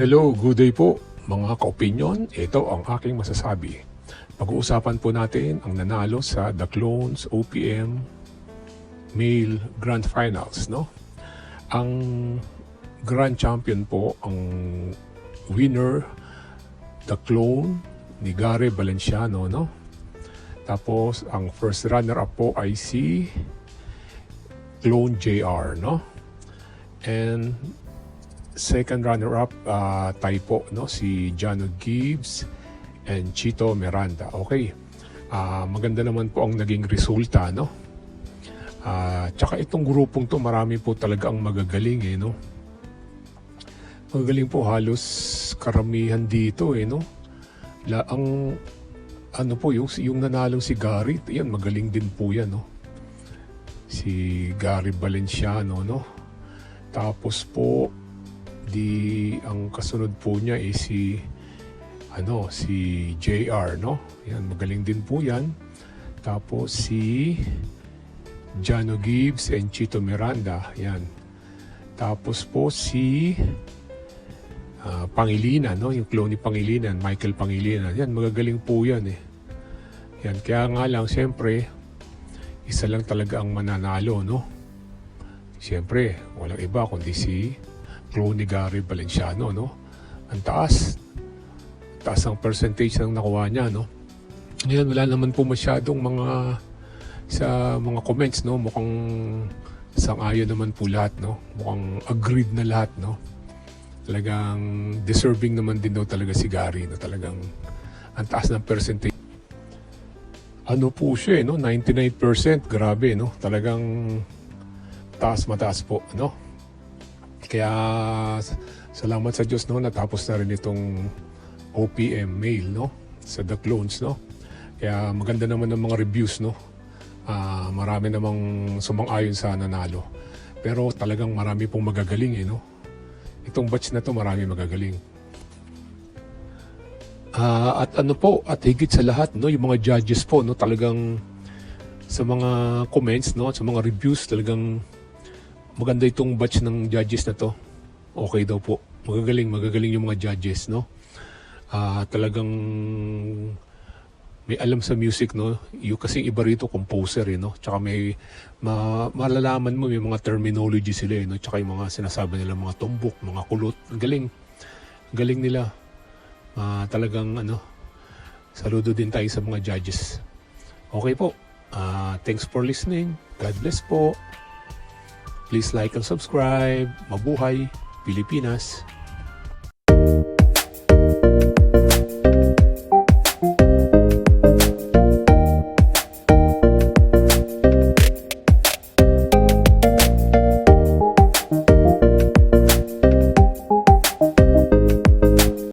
Hello, good day po mga ka-opinion. Ito ang aking masasabi. Pag-uusapan po natin ang nanalo sa The Clones OPM Male Grand Finals, no? Ang Grand Champion po, ang winner, The Clone ni Gary Valenciano, no? Tapos, ang first runner-up po ay si Clone JR, no? And second runner-up uh, tayo po no si Jano Gibbs and Chito Miranda. Okay. Ah, maganda naman po ang naging resulta no. Ah, tsaka itong grupong to marami po talaga ang magagaling eh no. Magagaling po halos karamihan dito eh no. La ang ano po yung yung nanalo si Gary, yan magaling din po yan no. Si Gary Valenciano no. Tapos po di ang kasunod po niya ay si ano si JR no? Yan magaling din po yan. Tapos si Jano Gibbs and Chito Miranda yan. Tapos po si ah, Pangilinan no? Yung clone ni Pangilinan Michael Pangilinan. Yan magagaling po yan eh. Yan kaya nga lang siyempre isa lang talaga ang mananalo no? Siyempre walang iba kundi si clone ni Gary Valenciano, no? Ang taas. Taas ang percentage ng nakuha niya, no? Ngayon, wala naman po masyadong mga sa mga comments, no? Mukhang sang-ayon naman po lahat, no? Mukhang agreed na lahat, no? Talagang deserving naman din daw talaga si Gary, no? Talagang ang taas ng percentage. Ano po siya, eh, no? 99%. Grabe, no? Talagang taas mataas po, no? Kaya salamat sa Diyos no natapos na rin itong OPM mail no sa The Clones no. Kaya maganda naman ng mga reviews no. Ah, marami namang sumang-ayon sa nanalo. Pero talagang marami pong magagaling eh no. Itong batch na to marami magagaling. Ah, at ano po, at higit sa lahat no, yung mga judges po no talagang sa mga comments no, sa mga reviews talagang maganda itong batch ng judges na to. Okay daw po. Magagaling, magagaling yung mga judges, no? Ah, talagang may alam sa music, no? Yung kasi iba rito composer, eh, no? Tsaka may ma, malalaman mo may mga terminology sila, eh, no? Tsaka yung mga sinasabi nila mga tumbok, mga kulot. Galing. Galing nila. Ah, talagang ano, saludo din tayo sa mga judges. Okay po. Ah, thanks for listening. God bless po. Please like and subscribe. Mabuhay, Pilipinas.